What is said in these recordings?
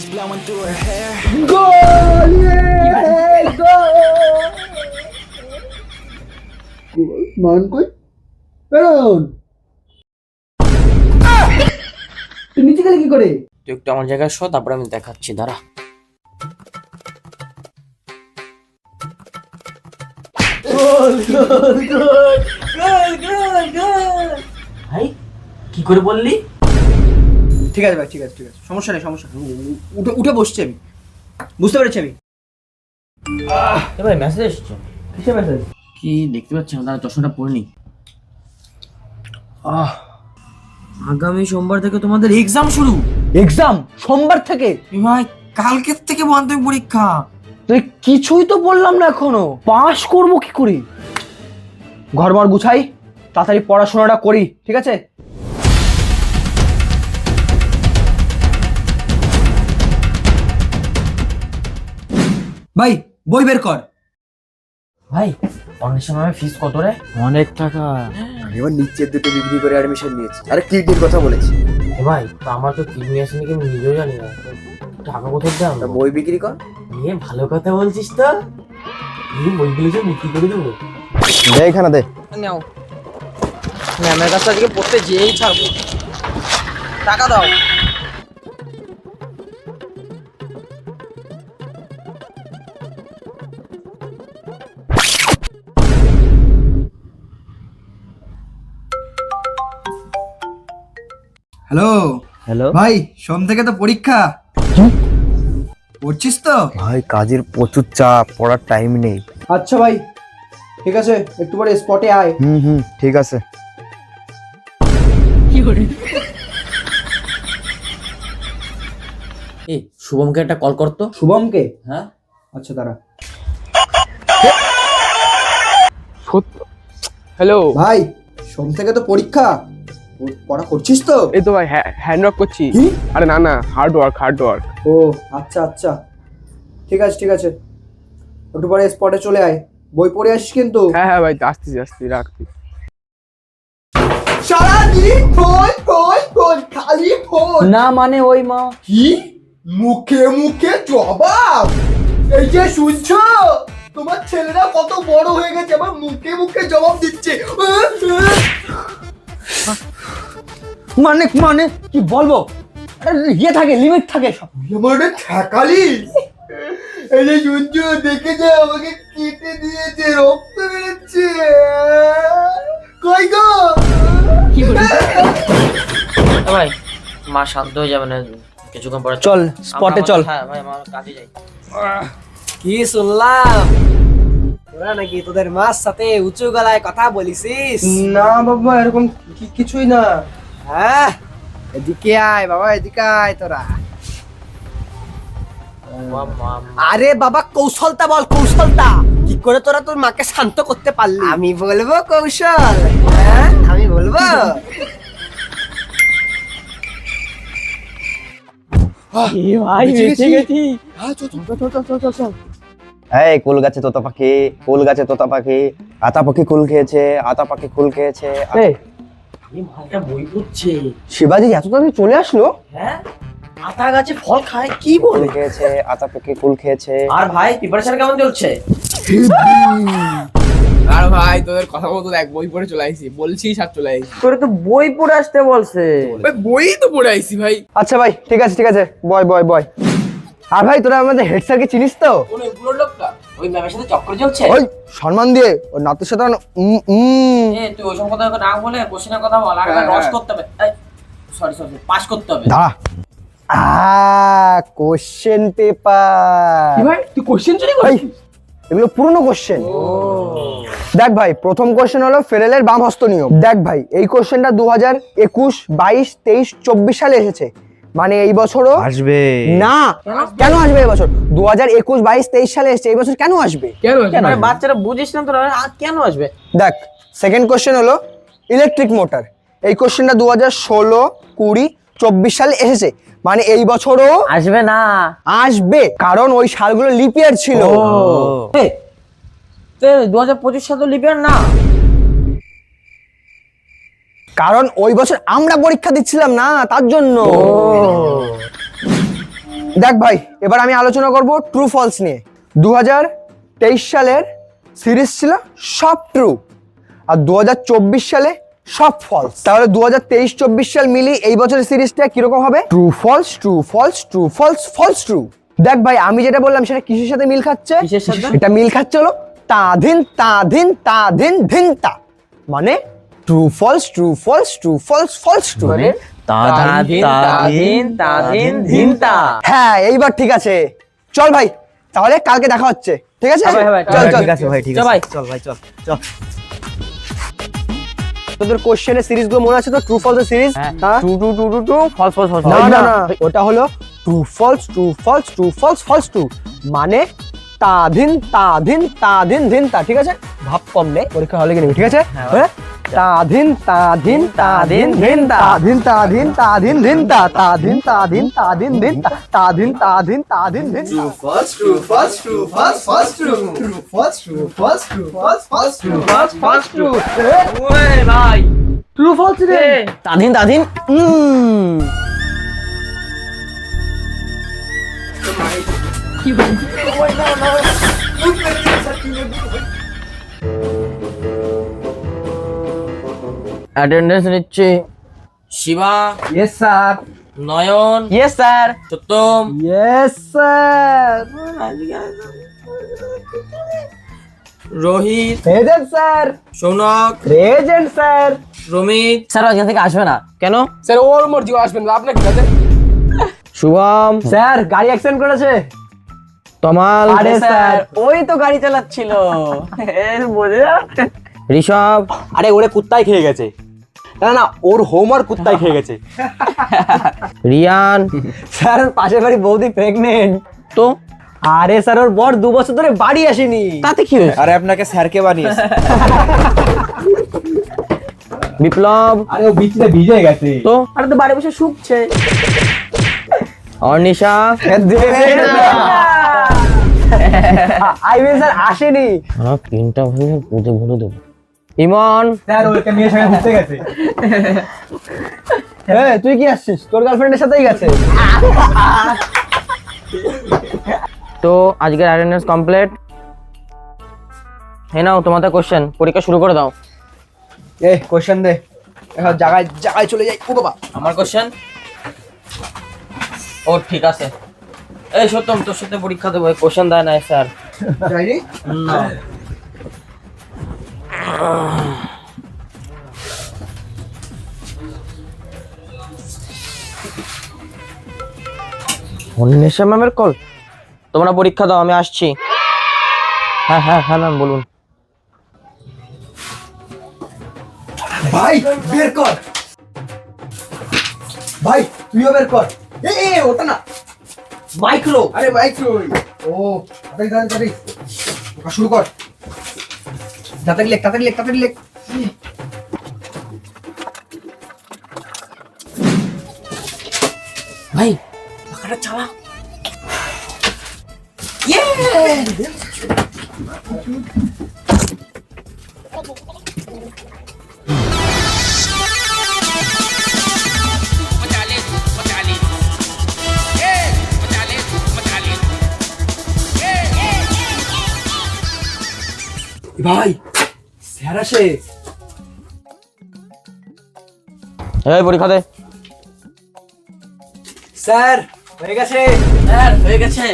is blowing through her hair. মান কই বেরোন তুই নিচে গেলে কি করে? তুই একটু আমার জায়গায় শো তারপরে আমি দেখাচ্ছি দাঁড়া। ভাই কি করে বললি? ঠিক আছে ভাই ঠিক আছে ঠিক আছে। সমস্যা নেই সমস্যা নেই। উঠে উঠে বসছি আমি। বুঝতে পেরেছি আমি? এ ভাই মেসেজ এসছে। কিসে মেসেজ কি দেখতে পাচ্ছি না দাঁড়া চশমাটা পরে নি। আহ আগামী সোমবার থেকে তোমাদের এক্সাম শুরু। এক্সাম সোমবার থেকে? এ ভাই কালকের থেকে মাধ্যমিক পরীক্ষা। তুই কিছুই তো বললাম না এখনও। পাস করব কি করে? ঘরবার গুছাই তাড়াতাড়ি পড়াশোনাটা করি ঠিক আছে? ভাই বই বের কর। ভাই অনেক সময় ফিস কত রে? অনেক টাকা। এবার নিচের দুটো বিক্রি করে অ্যাডমিশন নিয়েছি। আরে কিডনির কথা বলেছি? এ ভাই তো আমার তো কিডনি আছে নাকি আমি নিজেও জানি না। টাকা কোথায় দাম তা বই বিক্রি কর। নিয়ে ভালো কথা বলছিস তো। এই বইগুলো যে বিক্রি করে দেবো। দে এখানে দে। নাও। ম্যামের কাছে আজকে পড়তে যেয়েই ছাড়বো। টাকা দাও। হ্যালো? হ্যালো? ভাই সোম থেকে তো পরীক্ষা। পড়ছিস তো? ভাই কাজের প্রচুর চাপ পড়ার টাইম নেই। আচ্ছা ভাই ঠিক আছে একটু পরে স্পটে আয়। হুম হুম ঠিক আছে। এ শুভমকে একটা কল করতো শুভমকে? হ্যাঁ? আচ্ছা দাঁড়া। হ্যালো? ভাই সোম থেকে তো পরীক্ষা। পড়া করছিস তো? এই তো ভাই হ্যান্ড ওয়ার্ক করছি। আরে না না হার্ড ওয়ার্ক হার্ড ওয়ার্ক ও আচ্ছা আচ্ছা। ঠিক আছে ঠিক আছে। একটু পরে স্পটে চলে আয়। বই পড়ে আসিস কিন্তু। হ্যাঁ হ্যাঁ ভাই আসতেছি আসতেছি রাখছি। সারাদিন ফোন ফোন ফোন খালি ফোন না মানে ওই মা। কি? মুখে মুখে জবাব? এই যে শুনছো? তোমার ছেলেরা কত বড় হয়ে গেছে আবার মুখে মুখে জবাব দিচ্ছে। মানে মানে কি বলব? ইয়ে থাকে লিমিট থাকে সব। মানে ঠেকালি? এই যে শুনছো দেখে যা আমাকে কেটে দিয়েছে রক্ত বেরোচ্ছে। কই গো? এ ভাই মা শান্ত হয়ে যাবে না কিছুক্ষণ পরে। চল স্পটে চল। হ্যাঁ ভাই আমার কাজে যাই। কি শুনলাম? তোরা নাকি তোদের মার সাথে উঁচু গলায় কথা বলিসিস? না বাবা এরকম কিছুই না। হ্যাঁ এদিকে আয় বাবা এদিকে আয় তোরা। আরে বাবা কৌশলটা বল কৌশলটা। কি করে তোরা তোর মাকে শান্ত করতে পারলি? আমি বলব কৌশল হ্যাঁ? আমি বলব। এই কুল গাছে তোতা পাখি কুল গাছে তোতা পাখি। আতা পাখি কুল খেয়েছে আতা পাখি কুল খেয়েছে। এই এই মালটা বই পড়ছে শিবাজি এত তাড়াতাড়ি চলে আসলো? হ্যাঁ? আতা গাছে ফল খায় কি বলে? খেয়েছে আতা কুল খেয়েছে। আর ভাই প্রিপারেশন কেমন চলছে? আর ভাই তোদের কথা মতো দেখ বই পড়ে চলে আইছি। বলছিস আর চলে আইছি। তোরে তো বই পড়ে আসতে বলছে। ভাই বই তো পড়ে আইছি ভাই। আচ্ছা ভাই ঠিক আছে ঠিক আছে। বয় বয় বয়। আর ভাই তোরা আমাদের হেড স্যারকে চিনিস তো? ওই ম্যামের সাথে চক্কর চলছে? ওই সম্মান দিয়ে ওর নাতুর সাথে উম, উম। এ তুই ওইসব কথা না বলে কোশ্চেনের কথা বল আর হ্যাঁ, রস হ্যাঁ। করতে হবে। সরি সরি পাস করতে হবে। দাঁড়া। আ কোশ্চেন পেপার কি ভাই তুই কোশ্চেন চুরি ভাই এগুলো পুরনো কোশ্চেন দেখ ভাই প্রথম কোশ্চেন হলো ফেরেলের বাম হস্ত নিয়ম দেখ ভাই এই কোশ্চেনটা দু হাজার একুশ বাইশ তেইশ চব্বিশ সালে এসেছে। মানে এই বছরও? আসবে। না। কেন আসবে এই বছর? দু হাজার একুশ বাইশ তেইশ সালে এসেছে এই বছর কেন আসবে? কেন কেন? বাচ্চারা বুঝিস না আর কেন আসবে? দেখ সেকেন্ড কোশ্চেন হলো ইলেকট্রিক মোটর এই কোশ্চেনটা দু হাজার ষোলো কুড়ি চব্বিশ সালে এসেছে। মানে এই বছরও আসবে না। আসবে। কারণ ওই সালগুলো লিপিয়ার ছিল। দু হাজার পঁচিশ সাল তো লিপিয়ার না। কারণ ওই বছর আমরা পরীক্ষা দিচ্ছিলাম না তার জন্য। দেখ ভাই এবার আমি আলোচনা করব ট্রু ফলস নিয়ে। দু সালের সিরিজ ছিল সব ট্রু আর দু হাজার চব্বিশ সালে সব ফলস তাহলে দু হাজার তেইশ চব্বিশ সাল মিলি এই বছরের সিরিজটা কীরকম হবে? True false true false true false false true দেখ ভাই আমি যেটা বললাম সেটা কিসের সাথে মিল খাচ্ছে? এটা মিল খাচ্ছে হলো তাধিন তাধিন তাধিন ধিন তা। মানে true false true false true false false true তাদিন তাদিন তাদিন ধিনতা হ্যাঁ এইবার ঠিক আছে। চল ভাই তাহলে কালকে দেখা হচ্ছে। ঠিক আছে? চল চল। ঠিক আছে ভাই ঠিক আছে। ভাই। চল ভাই চল চল। তোদের কোশ্চেনের সিরিজগুলো মনে আছে তো? True false series two two two two two false false false না না না ওটা হলো true false true false true false false true মানে তাধিন তাধিন তাধিন ধিন তা ঠিক আছে? ভাব কম নে পরীক্ষা হলে কি নিবি ঠিক আছে? হ্যাঁ তাধিন তাধিন তাধিন ধিন তা তাধিন তাধিন তাধিন ধিন তা তাধিন তাধিন তাধিন ধিন তা তাধিন তাধিন তাধিন ধিন তা False, true, false, true, false, false, true, true, false, true, false, true, false, false, true, false, false, true. ভাই ট্রু ফলস রে তাদিন তাদিন হুম অ্যাটেন্ডেন্স নিচ্ছি। Shiba yes sir Nayan yes sir Satyam. Yes sir Rohit present sir Sounak present sir Ramit. Sir আজকে থেকে আসবে না। কেন? স্যার ওর মর্জি আসবেন না। আপনার কি আছে? শুভম। স্যার গাড়ি অ্যাক্সিডেন্ট করেছে? তমাল। আরে স্যার ওই তো গাড়ি চালাচ্ছিল। এর বোঝে ঋষভ আরে ওরে কুত্তায় খেয়ে গেছে। না না ওর হোমওয়ার্ক কুত্তায় খেয়ে গেছে। রিয়ান। স্যার পাশের বাড়ি বৌদি প্রেগনেন্ট তো? আরে স্যার ওর বর দু বছর ধরে বাড়ি আসেনি। তাতে কি হয়েছে? আরে আপনাকে স্যারকে বানিয়েছে। বিপ্লব। আরে ও বিচিতে ভিজে গেছে। তো? আরে তো বাড়ি বসে শুকছে। অর্নিশা। আইবেন স্যার আসেনি। হ্যাঁ পিনটা ভেঙে পুঁতে ভরে দেবো। ইমন। স্যার ওকে মেয়ের সঙ্গে ঘুরতে গেছে। হ্যাঁ তুই কি আসছিস? তোর গার্লফ্রেন্ডের সাথেই গেছে। তো আজকের অ্যাটেন্ডেন্স কমপ্লিট হে নাও তোমাদের কোশ্চেন পরীক্ষা শুরু করে দাও। এ কোশ্চেন দে। এখন জায়গায় জায়গায় চলে যাই। ও বাবা। আমার কোশ্চেন ও ঠিক আছে। এই সত্যম তোর সাথে পরীক্ষা দেবো। কোশ্চেন দেয় না স্যার। না। অন্বেষা ম্যামের কল তোমরা পরীক্ষা দাও আমি আসছি। হ্যাঁ হ্যাঁ হ্যাঁ ম্যাম বলুন। ভাই বের কর। ভাই তুইও বের কর। এ এ ওটা না। মাইক্রো। আরে মাইক্রো। ও তাড়াতাড়ি তাড়াতাড়ি। শুরু কর। তাড়াতাড়ি লেখ তাড়াতাড়ি লেখ তাড়াতাড়ি লেখ ভাই পাখাটা চালা ভাই স্যার আসে এই পরীক্ষা দে। স্যার হয়ে গেছে। স্যার হয়ে গেছে।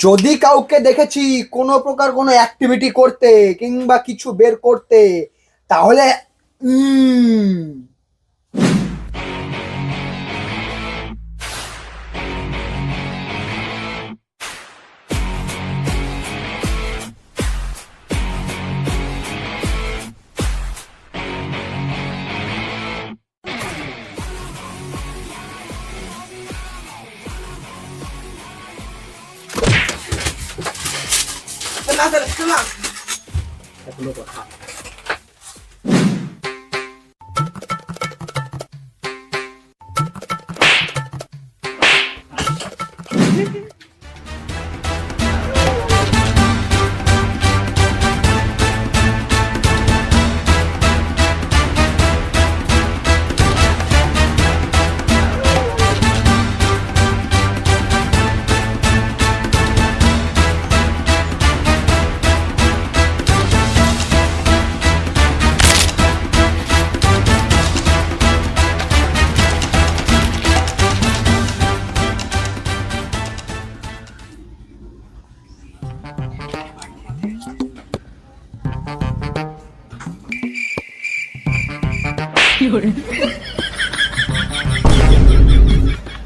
যদি কাউকে দেখেছি কোনো প্রকার কোনো অ্যাক্টিভিটি করতে কিংবা কিছু বের করতে তাহলে উম, এখনও কথা।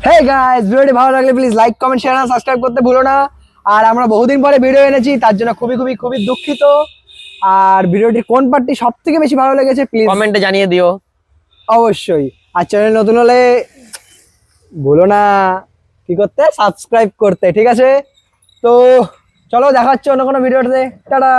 হে গাইস ভিডিওটি ভালো লাগলে প্লিজ লাইক কমেন্ট শেয়ার আর সাবস্ক্রাইব করতে ভুলো না। আর আমরা বহুদিন পরে ভিডিও এনেছি তার জন্য খুবই খুবই খুবই দুঃখিত। আর ভিডিওটির কোন পার্টটি সব থেকে বেশি ভালো লেগেছে প্লিজ কমেন্টে জানিয়ে দিও। অবশ্যই। আর চ্যানেল নতুন হলে ভুলো না। কি করতে? সাবস্ক্রাইব করতে ঠিক আছে? তো চলো দেখা হচ্ছে অন্য কোনো ভিডিওতে টাটা